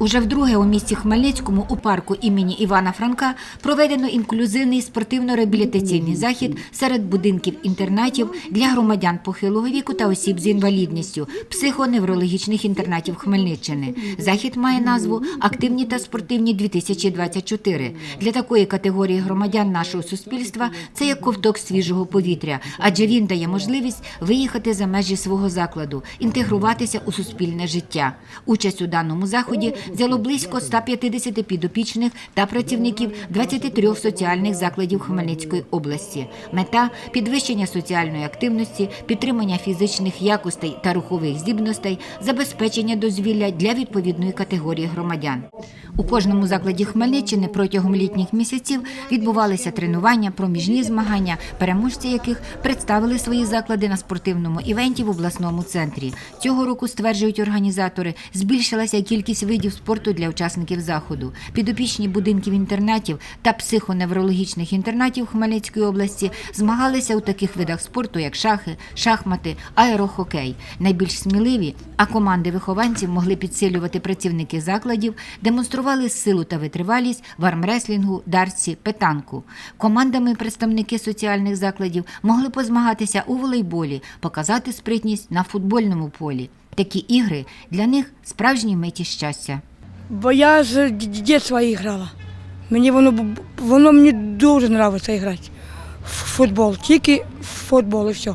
Уже вдруге у місті Хмельницькому у парку імені Івана Франка проведено інклюзивний спортивно-реабілітаційний захід серед будинків інтернатів для громадян похилого віку та осіб з інвалідністю, психоневрологічних інтернатів Хмельниччини. Захід має назву Активні та спортивні 2024 Для такої категорії громадян нашого суспільства це як ковток свіжого повітря, адже він дає можливість виїхати за межі свого закладу, інтегруватися у суспільне життя. Участь у даному заході взяло близько 150 підопічних та працівників 23 соціальних закладів Хмельницької області. Мета підвищення соціальної активності, підтримання фізичних якостей та рухових здібностей, забезпечення дозвілля для відповідної категорії громадян. У кожному закладі Хмельниччини протягом літніх місяців відбувалися тренування, проміжні змагання, переможці яких представили свої заклади на спортивному івенті в обласному центрі. Цього року стверджують організатори, збільшилася кількість видів спорту для учасників заходу. Підопічні будинків інтернатів та психоневрологічних інтернатів Хмельницької області змагалися у таких видах спорту, як шахи, шахмати, аерохокей. Найбільш сміливі, а команди вихованців могли підсилювати працівники закладів, демонстрували силу та витривалість в армреслінгу, дарці, петанку. Командами представники соціальних закладів могли позмагатися у волейболі, показати спритність на футбольному полі. Такі ігри для них справжні миті щастя. Бо я з дитинства грала. Мені воно воно мені дуже подобається грати. В футбол, тільки футбол і все.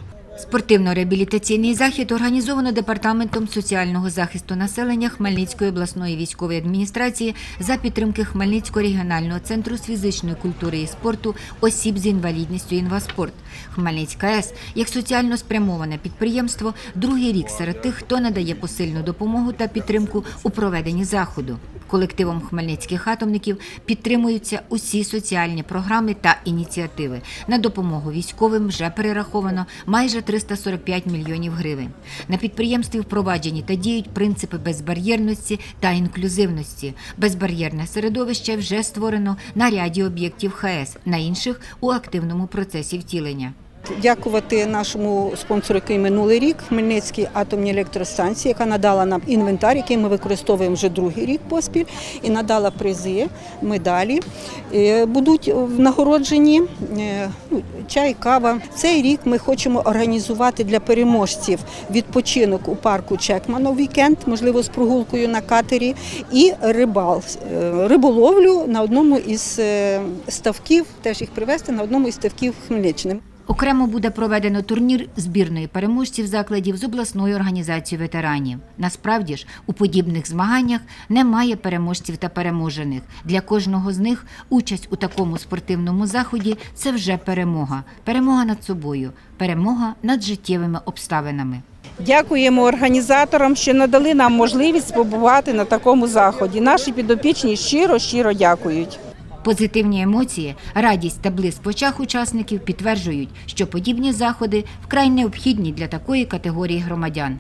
Спортивно-реабілітаційний захід організовано департаментом соціального захисту населення Хмельницької обласної військової адміністрації за підтримки Хмельницького регіонального центру з фізичної культури і спорту осіб з інвалідністю «Інваспорт». Хмельницька С як соціально спрямоване підприємство другий рік серед тих, хто надає посильну допомогу та підтримку у проведенні заходу. Колективом хмельницьких атомників підтримуються усі соціальні програми та ініціативи. На допомогу військовим вже перераховано майже 345 мільйонів гривень. На підприємстві впроваджені та діють принципи безбар'єрності та інклюзивності. Безбар'єрне середовище вже створено на ряді об'єктів ХАЕС, на інших у активному процесі втілення. Дякувати нашому спонсору, який минулий рік, Хмельницькій атомній електростанції, яка надала нам інвентар, який ми використовуємо вже другий рік поспіль, і надала призи, медалі. Е, Будуть нагороджені е, ну, чай, кава. Цей рік ми хочемо організувати для переможців відпочинок у парку Чекмана в вікенд, можливо, з прогулкою на катері, і рибал, е, риболовлю на одному із ставків, теж їх привезти на одному із ставків Хмельниччини. Окремо буде проведено турнір збірної переможців закладів з обласною організацією ветеранів. Насправді ж, у подібних змаганнях немає переможців та переможених. Для кожного з них участь у такому спортивному заході це вже перемога. Перемога над собою, перемога над життєвими обставинами. Дякуємо організаторам, що надали нам можливість побувати на такому заході. Наші підопічні щиро щиро дякують. Позитивні емоції, радість та блиск в очах учасників підтверджують, що подібні заходи вкрай необхідні для такої категорії громадян.